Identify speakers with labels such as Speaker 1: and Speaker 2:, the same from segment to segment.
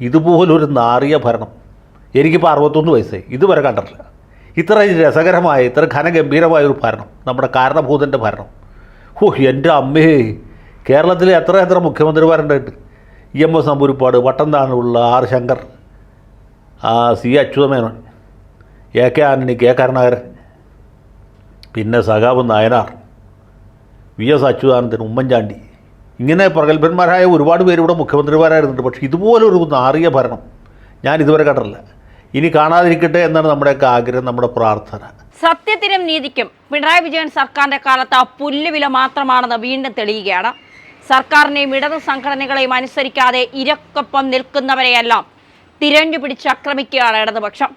Speaker 1: ഇതുപോലൊരു നാറിയ ഭരണം. എനിക്കിപ്പോൾ അറുപത്തൊന്ന് വയസ്സായി. ഇതുവരെ കണ്ടിട്ടില്ല. ഇത്ര രസകരമായ ഇത്ര ഘനഗംഭീരമായ ഒരു ഭരണം. നമ്മുടെ കാരണഭൂതന്റെ ഭരണം. ഓ എന്റെ അമ്മേ. കേരളത്തിൽ എത്ര എത്ര മുഖ്യമന്ത്രിമാരുണ്ടായിട്ട്. E M S Namboodiripad വട്ടന്താനുള്ള R Sankar C Achutha Menon A K Antony K Karunakaran പിന്നെ സഖാവ് നായനാർ വി എസ് അച്യുതാനന്ദൻ ഉമ്മൻചാണ്ടി ഇങ്ങനെ പ്രഗത്ഭന്മാരായ ഒരുപാട് പേര് ഇവിടെ മുഖ്യമന്ത്രിമാരായിരുന്നുണ്ട് പക്ഷേ ഇതുപോലൊരു നാറിയ ഭരണം ഞാൻ ഇതുവരെ കണ്ടിട്ടില്ല. ഇനി കാണാതിരിക്കട്ടെ എന്നാണ് നമ്മുടെയൊക്കെ ആഗ്രഹം നമ്മുടെ പ്രാർത്ഥന.
Speaker 2: സത്യത്തിനും നീതിക്കും പിണറായി വിജയൻ സർക്കാരിന്റെ കാലത്ത് പുല്ലുവില മാത്രമാണെന്ന് വീണ്ടും തെളിയുകയാണ്. സർക്കാരിനെയും ഇടത് സംഘടനകളെയും അനുസരിക്കാതെ ഇരക്കൊപ്പം നിൽക്കുന്നവരെയെല്ലാം തിരഞ്ഞു പിടിച്ച് ആക്രമിക്കുകയാണ് ഇടതുപക്ഷം.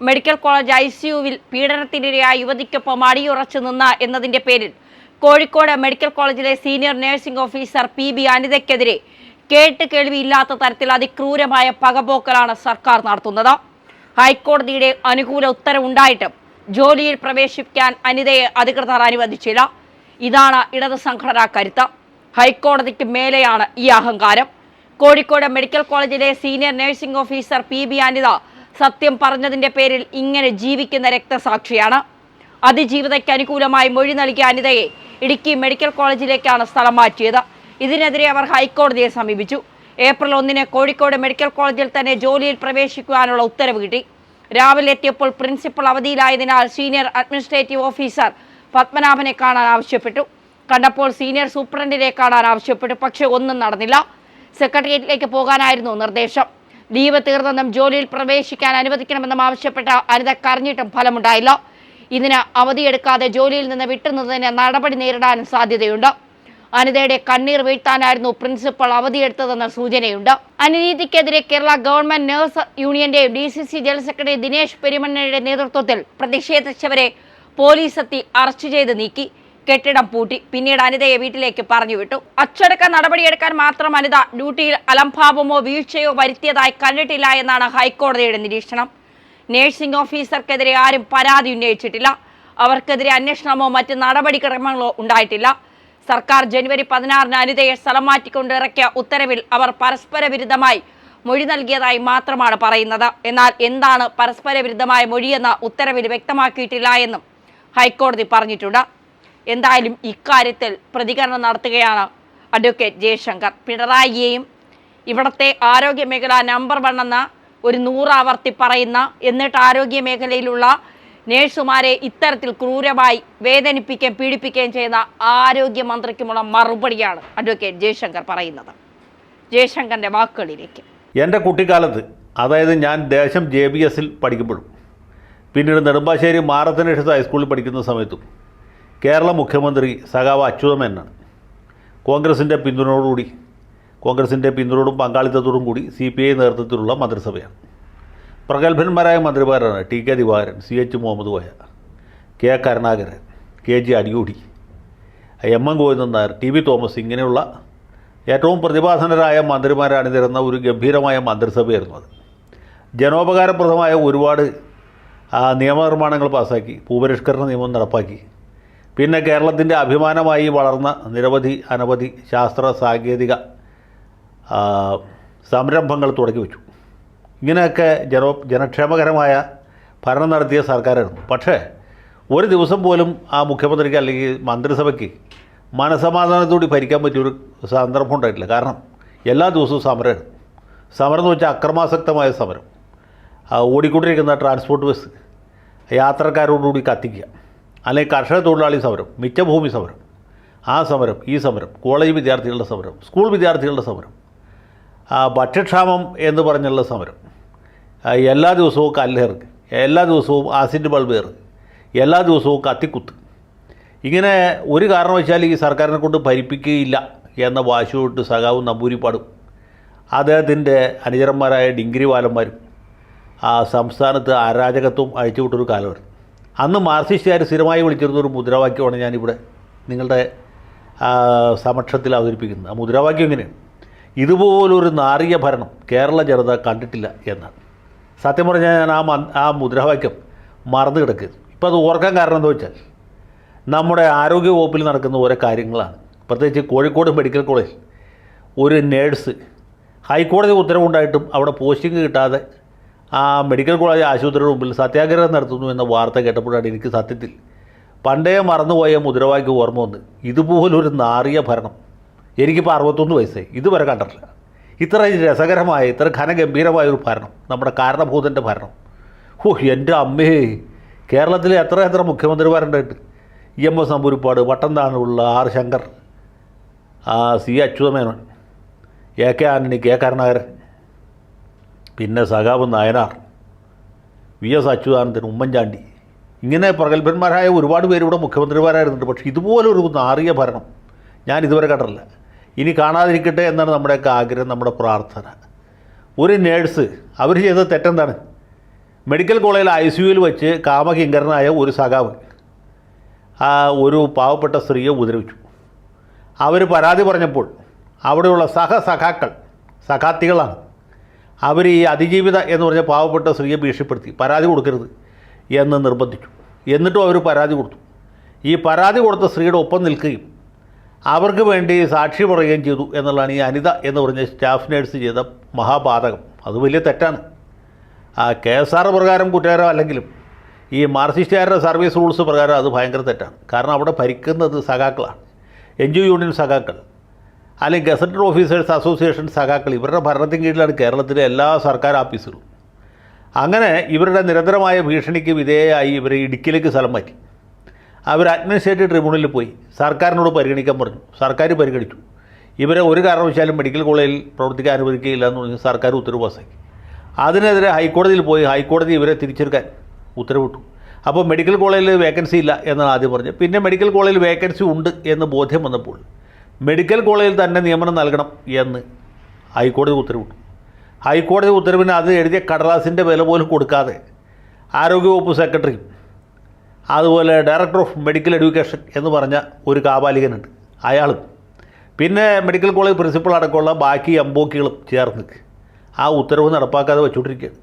Speaker 2: മെഡിക്കൽ കോളേജ് ഐ സിയുവിൽ പീഡനത്തിനിരയായ യുവതിക്കൊപ്പം അടിയുറച്ചു നിന്ന എന്നതിന്റെ പേരിൽ കോഴിക്കോട് മെഡിക്കൽ കോളേജിലെ senior nursing officer P B അനിതയ്ക്കെതിരെ കേട്ട് കേൾവിയില്ലാത്ത തരത്തിൽ അതിക്രൂരമായ പകപോക്കലാണ് സർക്കാർ നടത്തുന്നത്. ഹൈക്കോടതിയുടെ അനുകൂല ഉത്തരവുണ്ടായിട്ടും ജോലിയിൽ പ്രവേശിപ്പിക്കാൻ അനിതയെ അധികൃതർ അനുവദിച്ചില്ല. ഇതാണ് ഇടത് സംഘടനാ കരുത്ത്. ഹൈക്കോടതിക്ക് മേലെയാണ് ഈ അഹങ്കാരം. കോഴിക്കോട് മെഡിക്കൽ കോളേജിലെ senior nursing officer P B Anitha സത്യം പറഞ്ഞതിന്റെ പേരിൽ ഇങ്ങനെ ജീവിക്കുന്ന രക്തസാക്ഷിയാണ്. അതിജീവിതയ്ക്ക് അനുകൂലമായി മൊഴി നൽകിയ അനിതയെ ഇടുക്കി മെഡിക്കൽ കോളേജിലേക്കാണ് സ്ഥലം മാറ്റിയത്. ഇതിനെതിരെ അവർ ഹൈക്കോടതിയെ സമീപിച്ചു. ഏപ്രിൽ ഒന്നിന് കോഴിക്കോട് മെഡിക്കൽ കോളേജിൽ തന്നെ ജോലിയിൽ പ്രവേശിക്കുവാനുള്ള ഉത്തരവ് കിട്ടി. രാവിലെ എത്തിയപ്പോൾ പ്രിൻസിപ്പൽ അവധിയിലായതിനാൽ സീനിയർ അഡ്മിനിസ്ട്രേറ്റീവ് ഓഫീസർ പത്മനാഭനെ കാണാൻ ആവശ്യപ്പെട്ടു. കണ്ടപ്പോൾ സീനിയർ സൂപ്രണ്ടിനെ കാണാൻ ആവശ്യപ്പെട്ടു പക്ഷേ ഒന്നും നടന്നില്ല. സെക്രട്ടേറിയറ്റിലേക്ക് പോകാനായിരുന്നു നിർദ്ദേശം. ലീവ് തീർന്നെന്നും ജോലിയിൽ പ്രവേശിക്കാൻ അനുവദിക്കണമെന്നും ആവശ്യപ്പെട്ട അനിത കരഞ്ഞിട്ടും ഫലമുണ്ടായില്ല. ഇതിന് അവധിയെടുക്കാതെ ജോലിയിൽ നിന്ന് വിട്ടുന്നതിന് നടപടി നേരിടാനും സാധ്യതയുണ്ട്. അനിതയുടെ കണ്ണീർ വീഴ്ത്താനായിരുന്നു പ്രിൻസിപ്പൾ അവധിയെടുത്തതെന്ന സൂചനയുണ്ട്. അനീതിക്കെതിരെ കേരള ഗവൺമെന്റ് നഴ്സ് യൂണിയന്റെ D C C general secretary Dinesh പെരുമണ്ണയുടെ നേതൃത്വത്തിൽ പ്രതിഷേധിച്ചവരെ പോലീസ് എത്തി അറസ്റ്റ് ചെയ്ത് നീക്കി. കെട്ടിടം പൂട്ടി. പിന്നീട് അനിതയെ വീട്ടിലേക്ക് പറഞ്ഞു വിട്ടു അച്ചടക്ക നടപടിയെടുക്കാൻ മാത്രം അനിത ഡ്യൂട്ടിയിൽ അലംഭാവമോ വീഴ്ചയോ വരുത്തിയതായി കണ്ടിട്ടില്ല എന്നാണ് ഹൈക്കോടതിയുടെ നിരീക്ഷണം. നഴ്സിംഗ് ഓഫീസർക്കെതിരെ ആരും പരാതി ഉന്നയിച്ചിട്ടില്ല. അവർക്കെതിരെ അന്വേഷണമോ മറ്റ് നടപടിക്രമങ്ങളോ ഉണ്ടായിട്ടില്ല. സർക്കാർ ജനുവരി പതിനാറിന് അനിതയെ സ്ഥലം മാറ്റിക്കൊണ്ട് ഇറക്കിയ ഉത്തരവിൽ അവർ പരസ്പര വിരുദ്ധമായി മൊഴി നൽകിയതായി മാത്രമാണ് പറയുന്നത്. എന്നാൽ എന്താണ് പരസ്പര വിരുദ്ധമായ മൊഴിയെന്ന ഉത്തരവിൽ വ്യക്തമാക്കിയിട്ടില്ല എന്നും ഹൈക്കോടതി പറഞ്ഞിട്ടുണ്ട്. എന്തായാലും ഇക്കാര്യത്തിൽ പ്രതികരണം നടത്തുകയാണ് അഡ്വക്കേറ്റ് ജയശങ്കർ. പിണറായിയെയും ഇവിടുത്തെ ആരോഗ്യ മേഖല നമ്പർ വൺ എന്ന ഒരു നൂറാവർത്തി പറയുന്ന എന്നിട്ട് ആരോഗ്യ മേഖലയിലുള്ള നേഴ്സുമാരെ ഇത്തരത്തിൽ ക്രൂരമായി വേദനിപ്പിക്കുകയും പീഡിപ്പിക്കുകയും ചെയ്യുന്ന ആരോഗ്യമന്ത്രിക്കുമുള്ള മറുപടിയാണ് അഡ്വക്കേറ്റ് ജയശങ്കർ പറയുന്നത്. ജയശങ്കറിന്റെ വാക്കുകളിലേക്ക്.
Speaker 1: എന്റെ കുട്ടിക്കാലത്ത് അതായത് ഞാൻ ദേശം ജെ ബി എസിൽ പഠിക്കുമ്പോഴും പിന്നീട് നെടുമ്പാശ്ശേരി മാറത്തനേഷത്ത് ഹൈസ്കൂളിൽ പഠിക്കുന്ന സമയത്തും കേരള മുഖ്യമന്ത്രി സഖാവ് അച്യുതമേനാണ് കോൺഗ്രസിന്റെ പിന്തുണയോടുകൂടി കോൺഗ്രസിന്റെ പിന്തുണയോടും പങ്കാളിത്തത്തോടും കൂടി സി പി ഐ നേതൃത്വത്തിലുള്ള മന്ത്രിസഭയാണ്. പ്രഗത്ഭന്മാരായ മന്ത്രിമാരാണ് T K Divakaran C H Muhammad Koya K Karunakaran K G Adiyodi M M Govindan Nair T V Thomas ഇങ്ങനെയുള്ള ഏറ്റവും പ്രതിഭാസനരായ മന്ത്രിമാരണിനിരുന്ന ഒരു ഗംഭീരമായ മന്ത്രിസഭയായിരുന്നു അത്. ജനോപകാരപ്രദമായ ഒരുപാട് നിയമനിർമ്മാണങ്ങൾ പാസ്സാക്കി ഭൂപരിഷ്കരണ നിയമം നടപ്പാക്കി. പിന്നെ കേരളത്തിന്റെ അഭിമാനമായി വളർന്ന നിരവധി അനവധി ശാസ്ത്ര സാങ്കേതിക സംരംഭങ്ങൾ തുടങ്ങി വെച്ചു. ഇങ്ങനെയൊക്കെ ജനോ ജനക്ഷേമകരമായ ഭരണം നടത്തിയ സർക്കാരായിരുന്നു പക്ഷേ ഒരു ദിവസം പോലും ആ മുഖ്യമന്ത്രിക്ക് അല്ലെങ്കിൽ മന്ത്രിസഭയ്ക്ക് മനസമാധാനത്തോടെ ഭരിക്കാൻ പറ്റിയൊരു സന്ദർഭം ഉണ്ടായിട്ടില്ല. കാരണം എല്ലാ ദിവസവും സമരമാണ്. സമരം എന്ന് വെച്ചാൽ അക്രമാസക്തമായ സമരം. ഓടിക്കൊണ്ടിരിക്കുന്ന ട്രാൻസ്പോർട്ട് ബസ് യാത്രക്കാരോടുകൂടി കത്തിക്കുക അല്ലെങ്കിൽ കർഷക തൊഴിലാളി സമരം മിച്ചഭൂമി സമരം ആ സമരം ഈ സമരം കോളേജ് വിദ്യാർത്ഥികളുടെ സമരം സ്കൂൾ വിദ്യാർത്ഥികളുടെ സമരം ഭക്ഷ്യക്ഷാമം എന്ന് പറഞ്ഞുള്ള സമരം. എല്ലാ ദിവസവും കല്ലേറുക എല്ലാ ദിവസവും ആസിഡ് ബൾബ് ഏറുക എല്ലാ ദിവസവും കത്തിക്കുത്ത്. ഇങ്ങനെ ഒരു കാരണവശാൽ ഈ സർക്കാരിനെ കൊണ്ട് ഭരിപ്പിക്കുകയില്ല എന്ന വാശിയോട്ട് സഖാവും നമ്പൂരിപ്പാടും അദ്ദേഹത്തിന്റെ അനുചരന്മാരായ ഡിഗ്രി വാലന്മാരും ആ സംസ്ഥാനത്ത് അരാജകത്വം അഴിച്ചുവിട്ടൊരു കാലമാണ് അന്ന് മാർക്സിസ്റ്റുകാർ സ്ഥിരമായി വിളിച്ചിരുന്ന ഒരു മുദ്രാവാക്യമാണ് ഞാനിവിടെ നിങ്ങളുടെ സമക്ഷത്തിൽ അവതരിപ്പിക്കുന്നത്. ആ മുദ്രാവാക്യം ഇങ്ങനെയാണ് ഇതുപോലൊരു നാറിയ ഭരണം കേരള ജനത കണ്ടിട്ടില്ല എന്നാണ്. സത്യം പറഞ്ഞാൽ ഞാൻ ആ ആ മുദ്രാവാക്യം മറന്നു കിടക്കുക ഇപ്പോൾ അത് ഓർക്കാൻ കാരണം എന്താ വെച്ചാൽ നമ്മുടെ ആരോഗ്യ വകുപ്പിൽ നടക്കുന്ന ഓരോ കാര്യങ്ങളാണ്. പ്രത്യേകിച്ച് കോഴിക്കോട് മെഡിക്കൽ കോളേജ് ഒരു നേഴ്സ് ഹൈക്കോടതി ഉത്തരവുണ്ടായിട്ടും അവിടെ പോസ്റ്റിംഗ് കിട്ടാതെ ആ മെഡിക്കൽ കോളേജ് ആശുപത്രിയുടെ മുമ്പിൽ സത്യാഗ്രഹം നടത്തുന്നു എന്ന വാർത്ത കേട്ടപ്പോഴാണ് എനിക്ക് സത്യത്തിൽ പണ്ടേ മറന്നുപോയ മുദ്രാവാക്യം ഓർമ്മ വന്ന് ഇതുപോലൊരു നാറിയ ഭരണം എനിക്കിപ്പോൾ അറുപത്തൊന്ന് വയസ്സായി. ഇതുവരെ കണ്ടിട്ടില്ല. ഇത്ര രസകരമായ ഇത്ര ഘനഗംഭീരമായ ഒരു ഭരണം നമ്മുടെ കാരണഭൂതന്റെ ഭരണം. ഓ എന്റെ അമ്മേ കേരളത്തിലെ എത്ര എത്ര മുഖ്യമന്ത്രിമാരുണ്ടായിട്ട്. E M S Namboodiripad വട്ടംതാനുള്ള R Sankar C Achutha Menon A K Antony K Karunakaran പിന്നെ സഖാവ് നായനാർ വി എസ് അച്യുതാനന്ദൻ ഉമ്മൻചാണ്ടി. ഇങ്ങനെ പ്രഗത്ഭന്മാരായ ഒരുപാട് പേര് ഇവിടെ മുഖ്യമന്ത്രിമാരായിരുന്നുണ്ട് പക്ഷേ ഇതുപോലൊരു നാറിയ ഭരണം ഞാൻ ഇതുവരെ കണ്ടിട്ടില്ല. ഇനി കാണാതിരിക്കട്ടെ എന്നാണ് നമ്മുടെയൊക്കെ ആഗ്രഹം നമ്മുടെ പ്രാർത്ഥന. ഒരു നേഴ്സ് അവർ ചെയ്ത തെറ്റെന്താണ്? മെഡിക്കൽ കോളേജിൽ ഐ സി യുവിൽ വെച്ച് കാമകിങ്കരനായ ഒരു സഖാവ് ആ ഒരു പാവപ്പെട്ട സ്ത്രീയെ ഉപദ്രവിച്ചു. അവർ പരാതി പറഞ്ഞപ്പോൾ അവിടെയുള്ള സഹ സഖാക്കൾ സഖാത്തികളാണ് അവർ ഈ അതിജീവിത എന്ന് പറഞ്ഞ പാവപ്പെട്ട സ്ത്രീയെ ഭീഷണിപ്പെടുത്തി പരാതി കൊടുക്കരുത് എന്ന് നിർബന്ധിച്ചു. എന്നിട്ടും അവർ പരാതി കൊടുത്തു. ഈ പരാതി കൊടുത്ത സ്ത്രീയുടെ ഒപ്പം നിൽക്കുകയും അവർക്ക് വേണ്ടി സാക്ഷി പറയുകയും ചെയ്തു എന്നുള്ളതാണ് ഈ അനിത എന്ന് പറഞ്ഞ സ്റ്റാഫ് നേഴ്സ് ചെയ്ത മഹാപാതകം അത് വലിയ തെറ്റാണ്. ആ കെ എസ് ആർ പ്രകാരം കുറ്റകരം അല്ലെങ്കിലും ഈ മാർക്സിസ്റ്റുകാരുടെ സർവീസ് റൂൾസ് പ്രകാരം അത് ഭയങ്കര തെറ്റാണ്. കാരണം അവിടെ ഭരിക്കുന്നത് സഖാക്കളാണ്. എൻ ജി യൂണിയൻ സഖാക്കൾ. അല്ലെങ്കിൽ ഗസറ്റഡ് ഓഫീസേഴ്സ് അസോസിയേഷൻ സഖാക്കൾ. ഇവരുടെ ഭരണത്തിന് കീഴിലാണ് കേരളത്തിലെ എല്ലാ സർക്കാർ ഓഫീസുകളും. അങ്ങനെ ഇവരുടെ നിരന്തരമായ ഭീഷണിക്ക് വിധേയമായി ഇവരെ ഇടുക്കിയിലേക്ക് സ്ഥലം മാറ്റി. അവർ അഡ്മിനിസ്ട്രേറ്റീവ് ട്രിബ്യൂണലിൽ പോയി. സർക്കാരിനോട് പരിഗണിക്കാൻ പറഞ്ഞു. സർക്കാർ പരിഗണിച്ചു. ഇവരെ ഒരു കാരണവശാലും മെഡിക്കൽ കോളേജിൽ പ്രവർത്തിക്കാൻ അനുവദിക്കുകയില്ല എന്ന് പറഞ്ഞ് സർക്കാർ ഉത്തരവ് പാസ്സാക്കി. അതിനെതിരെ ഹൈക്കോടതിയിൽ പോയി ഹൈക്കോടതി ഇവരെ തിരിച്ചെടുക്കാൻ ഉത്തരവിട്ടു. അപ്പോൾ മെഡിക്കൽ കോളേജിൽ വേക്കൻസി ഇല്ല എന്നാണ് ആദ്യം പറഞ്ഞത്. പിന്നെ മെഡിക്കൽ കോളേജിൽ വേക്കൻസി ഉണ്ട് എന്ന് ബോധ്യം വന്നപ്പോൾ മെഡിക്കൽ കോളേജിൽ തന്നെ നിയമനം നൽകണം എന്ന് ഹൈക്കോടതി ഉത്തരവിട്ടു. ഹൈക്കോടതി ഉത്തരവിന് അത് എഴുതിയ കടലാസിന്റെ വില പോലും കൊടുക്കാതെ ആരോഗ്യവകുപ്പ് സെക്രട്ടറിയും അതുപോലെ ഡയറക്ടർ ഓഫ് മെഡിക്കൽ എഡ്യൂക്കേഷൻ എന്ന് പറഞ്ഞ ഒരു കാപാലികനുണ്ട് അയാളും. പിന്നെ മെഡിക്കൽ കോളേജ് പ്രിൻസിപ്പൾ അടക്കമുള്ള ബാക്കി എംബോക്കികളും ചേർന്ന് ആ ഉത്തരവ് നടപ്പാക്കാതെ വെച്ചുകൊണ്ടിരിക്കുകയാണ്.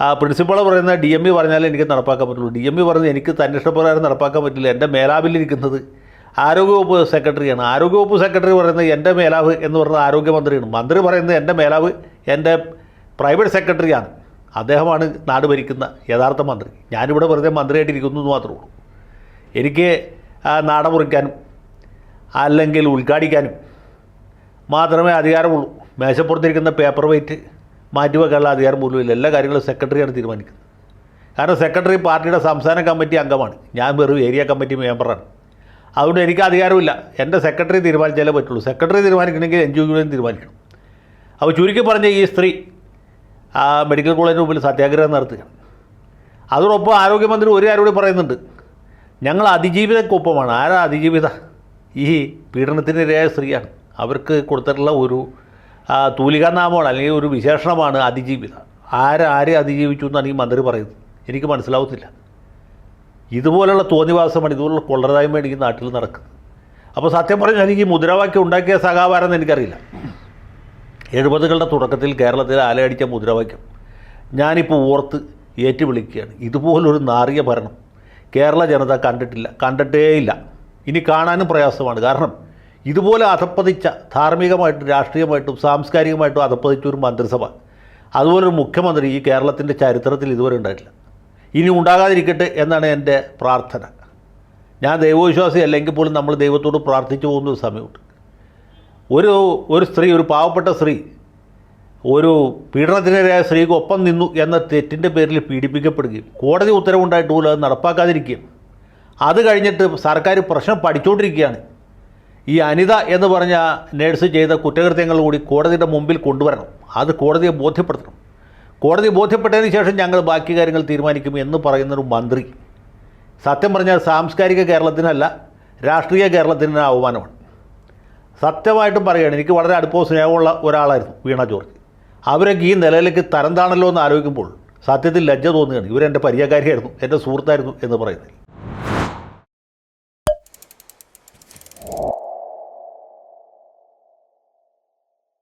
Speaker 1: ആ പ്രിൻസിപ്പൾ പറയുന്ന ഡി എം ഇ പറഞ്ഞാലേ എനിക്ക് നടപ്പാക്കാൻ പറ്റുള്ളൂ. ഡി എം ഇ പറഞ്ഞ് എനിക്ക് തന്നെ ഇഷ്ടപ്രകാരം നടപ്പാക്കാൻ പറ്റില്ല. എന്റെ മേലാവിലിരിക്കുന്നത് ആരോഗ്യവകുപ്പ് സെക്രട്ടറിയാണ്. ആരോഗ്യവകുപ്പ് സെക്രട്ടറി പറയുന്നത് എന്റെ മേലാവ് എന്ന് പറയുന്നത് ആരോഗ്യമന്ത്രിയാണ്. മന്ത്രി പറയുന്നത് എന്റെ മേലാവ് എന്റെ പ്രൈവറ്റ് സെക്രട്ടറിയാണ് അദ്ദേഹമാണ് നാട് ഭരിക്കുന്ന യഥാർത്ഥ മന്ത്രി. ഞാനിവിടെ വെറുതെ മന്ത്രിയായിട്ടിരിക്കുന്നു എന്ന് മാത്രമേ ഉള്ളൂ. എനിക്ക് നാട മുറിക്കാനും അല്ലെങ്കിൽ ഉദ്ഘാടിക്കാനും മാത്രമേ അധികാരമുള്ളൂ. മേശപ്പുറത്തിരിക്കുന്ന പേപ്പർ വെയിറ്റ് മാറ്റിവെക്കാനുള്ള അധികാരം ഇല്ല. എല്ലാ കാര്യങ്ങളും സെക്രട്ടറിയാണ് തീരുമാനിക്കുന്നത്. കാരണം സെക്രട്ടറി പാർട്ടിയുടെ സംസ്ഥാന കമ്മിറ്റി അംഗമാണ്. ഞാൻ വെറും ഏരിയ കമ്മിറ്റി മെമ്പറാണ് അതുകൊണ്ട് എനിക്ക് അധികാരമില്ല. എന്റെ സെക്രട്ടറി തീരുമാനിച്ചാലേ പറ്റുള്ളൂ. സെക്രട്ടറി തീരുമാനിക്കണമെങ്കിൽ എൻ ജി ഒ തീരുമാനിക്കണം. അപ്പോൾ ചുരുക്കി പറഞ്ഞ ഈ സ്ത്രീ ആ മെഡിക്കൽ കോളേജിന് മുമ്പിൽ സത്യാഗ്രഹം നടത്തുകയാണ് അതോടൊപ്പം ആരോഗ്യമന്ത്രി ഒരു കാര്യം കൂടി പറയുന്നുണ്ട്. ഞങ്ങൾ അതിജീവിതക്കൊപ്പമാണ് ആരാ അതിജീവിത? ഈ പീഡനത്തിനിരയായ സ്ത്രീയാണ്. അവർക്ക് കൊടുത്തിട്ടുള്ള ഒരു തൂലികാനാമമാണ് അല്ലെങ്കിൽ ഒരു വിശേഷണമാണ് അതിജീവിത. ആരാരെ ആരെ അതിജീവിച്ചു എന്നാണ് ഈ മന്ത്രി പറയുന്നത്. എനിക്ക് മനസ്സിലാവുന്നില്ല. ഇതുപോലെയുള്ള തോന്നിവാസമാണ് ഇതുപോലുള്ള കൊള്ളരായ്മയാണ് ഈ നാട്ടിൽ നടക്കുന്നത്. അപ്പോൾ സത്യം പറഞ്ഞാൽ എനിക്ക് മുദ്രാവാക്യം ഉണ്ടാക്കിയ സഖാവാരെന്ന് എനിക്കറിയില്ല. എഴുപതുകളുടെ തുടക്കത്തിൽ കേരളത്തിൽ ആലയടിച്ച മുദ്രാവാക്യം. ഞാനിപ്പോൾ ഓർത്ത് ഏറ്റുവിളിക്കുകയാണ്. ഇതുപോലൊരു നാറിയ ഭരണം കേരള ജനത കണ്ടിട്ടില്ല കണ്ടിട്ടേയില്ല. ഇനി കാണാനും പ്രയാസമാണ്. കാരണം ഇതുപോലെ അധപ്പതിച്ച ധാർമ്മികമായിട്ടും രാഷ്ട്രീയമായിട്ടും സാംസ്കാരികമായിട്ടും അധപ്പതിച്ച ഒരു മന്ത്രിസഭ അതുപോലൊരു മുഖ്യമന്ത്രി ഈ കേരളത്തിന്റെ ചരിത്രത്തിൽ ഇതുവരെ ഉണ്ടായിട്ടില്ല. ഇനി ഉണ്ടാകാതിരിക്കട്ടെ എന്നാണ് എന്റെ പ്രാർത്ഥന. ഞാൻ ദൈവവിശ്വാസി അല്ലെങ്കിൽ പോലും നമ്മൾ ദൈവത്തോട് പ്രാർത്ഥിച്ചു പോകുന്ന ഒരു സമയമുണ്ട്. ഒരു ഒരു സ്ത്രീ ഒരു പാവപ്പെട്ട സ്ത്രീ ഒരു പീഡനത്തിനിരയായ സ്ത്രീക്ക് ഒപ്പം നിന്നു എന്ന തെറ്റിന്റെ പേരിൽ പീഡിപ്പിക്കപ്പെടുകയും കോടതി ഉത്തരവുണ്ടായിട്ട് പോലും അത് നടപ്പാക്കാതിരിക്കുകയും അത് കഴിഞ്ഞിട്ട് സർക്കാർ പ്രശ്നം പഠിച്ചുകൊണ്ടിരിക്കുകയാണ് ഈ അനിത എന്ന് പറഞ്ഞ നേഴ്സ് ചെയ്ത കുറ്റകൃത്യങ്ങൾ കൂടി കോടതിയുടെ മുമ്പിൽ കൊണ്ടുവരണം. അത് കോടതിയെ ബോധ്യപ്പെടുത്തണം. കോടതി ബോധ്യപ്പെട്ടതിന് ശേഷം ഞങ്ങൾ ബാക്കി കാര്യങ്ങൾ തീരുമാനിക്കും എന്ന് പറയുന്നൊരു മന്ത്രി. സത്യം പറഞ്ഞാൽ സാംസ്കാരിക കേരളത്തിനല്ല രാഷ്ട്രീയ കേരളത്തിന് അവമാനമാണ് സത്യമായിട്ടും പറയുകയാണ് എനിക്ക് വളരെ അടുപ്പവും സ്നേഹമുള്ള ഒരാളായിരുന്നു വീണ ജോർജ്. അവരൊക്കെ ഈ നിലയിലേക്ക് തരം താണല്ലോ എന്ന് ആലോചിക്കുമ്പോൾ സത്യത്തിൽ ലജ്ജ തോന്നുകയാണ്. ഇവരെന്റെ പരിചയക്കാരിയായിരുന്നു എന്റെ സുഹൃത്തായിരുന്നു എന്ന് പറയുന്നത്.